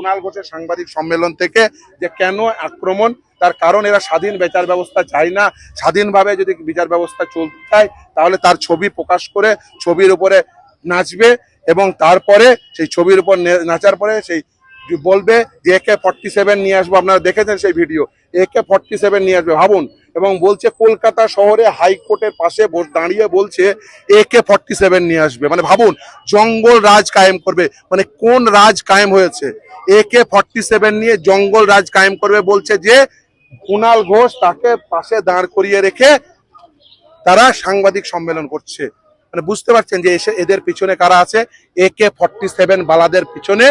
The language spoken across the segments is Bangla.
কুণাল ঘোষের সাংবাদিক সম্মেলন থেকে যে কেন আক্রমণ, তার কারণ এরা স্বাধীন বিচার ব্যবস্থা চায় না। স্বাধীনভাবে যদি বিচার ব্যবস্থা চলতে চায়, তাহলে তার ছবি প্রকাশ করে ছবির উপরে নাচবে এবং তারপরে সেই ছবির উপর নাচার পরে সেই বলবে যে একে ফর্টি সেভেন নিয়ে আসব। আপনারা দেখেছেন সেই ভিডিও। একে ফর্টি সেভেন নিয়ে আসবে। ভাবুন, এবং বলছে কলকাতা শহরে হাইকোর্টের পাশে দাঁড়িয়ে বলছে একে ফর্টি সেভেন নিয়ে আসবে। মানে ভাবুন, জঙ্গল রাজ কায়েম করবে। মানে কোন রাজ কায়েম হয়েছে? একে ফর্টি সেভেন নিয়ে জঙ্গল রাজ কায়েম করবে বলছে যে কুণাল ঘোষ তাকে পাশে দাঁড় করিয়ে রেখে তারা সাংবাদিক সম্মেলন করছে। মানে বুঝতে পারছেন যে এসে এদের পিছনে কারা আছে? একে ফর্টি সেভেন বালাদের পিছনে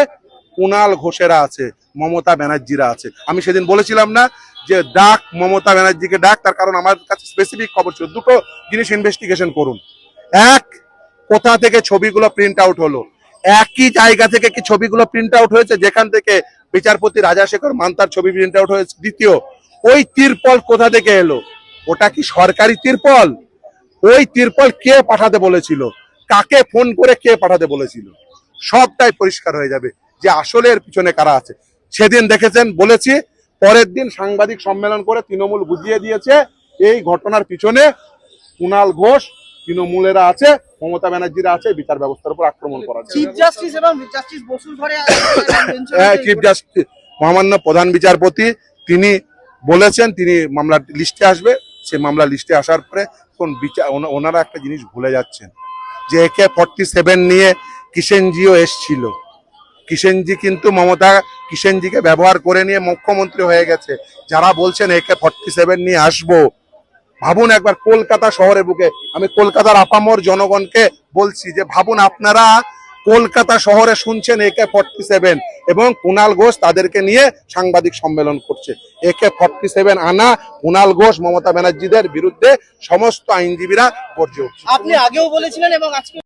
কুণাল ঘোষেরা আছে, মমতা ব্যানার্জিরা আছে। আমি সেদিন বলেছিলাম না যে ডাক, মমতা ব্যানার্জিকে ডাক, তার কারণ আমার কাছে স্পেসিফিক খবর ছিল। দুটো জিনিস ইনভেস্টিগেশন করুন। এক, কোথা থেকে ছবিগুলো প্রিন্ট আউট হলো? একই জায়গা থেকে কি ছবিগুলো প্রিন্ট আউট হয়েছে? যেখান থেকে বিচারপতি রাজাশেখর মান্তার ছবি প্রিন্ট আউট হয়েছে, দ্বিতীয়, ওই তিরপল কোথা থেকে এলো? ওটা কি সরকারি তিরপল? ওই তিরপল কে পাঠাতে বলেছিল? কাকে ফোন করে কে পাঠাতে বলেছিল? সবটাই পরিষ্কার হয়ে যাবে যে আসলে এর পিছনে কারা আছে। সেদিন দেখেছেন, বলেছি, পরের দিন সাংবাদিক সম্মেলন করে তৃণমূল বুঝিয়ে দিয়েছে, এই ঘটনার পিছনে কুণাল ঘোষ, তৃণমূলেরা আছে মমতা ব্যানার্জিরা আছে বিচার ব্যবস্থার উপর আক্রমণ করার চিফ জাস্টিস এবং জাস্টিস বসুর ঘরে হ্যাঁ, চিফ জাস্টিস মহামান্য প্রধান বিচারপতি তিনি বলেছেন তিনি মামলার লিস্টে আসবে। সে মামলা লিস্টে আসার পরে কোন বিচার ওনা- ওনারা একটা জিনিস ভুলে যাচ্ছেন। যে একে ফর্টি সেভেন নিয়ে কিষেনজিও এসছিল। কিষেনজি কিন্তু মমতা কিষেনজিকে ব্যবহার করে নিয়ে মুখ্যমন্ত্রী হয়ে গেছে। যারা বলছেন একে ফর্টি সেভেন নিয়ে আসব ভাবুন একবার কলকাতা শহরে বুকে। আমি কলকাতার আপামর জনগণকে বলছি যে ভাবুন আপনারা কলকাতা শহরে শুনছেন একে ফর্টি সেভেন এবং কুণাল ঘোষ তাদেরকে নিয়ে সাংবাদিক সম্মেলন করছে। একে ফর্টি সেভেন আনা কুণাল ঘোষ, মমতা ব্যানার্জিদের বিরুদ্ধে সমস্ত আইনজীবীরা গর্জে উঠছে। আপনি আগেও বলেছিলেন এবং আজকে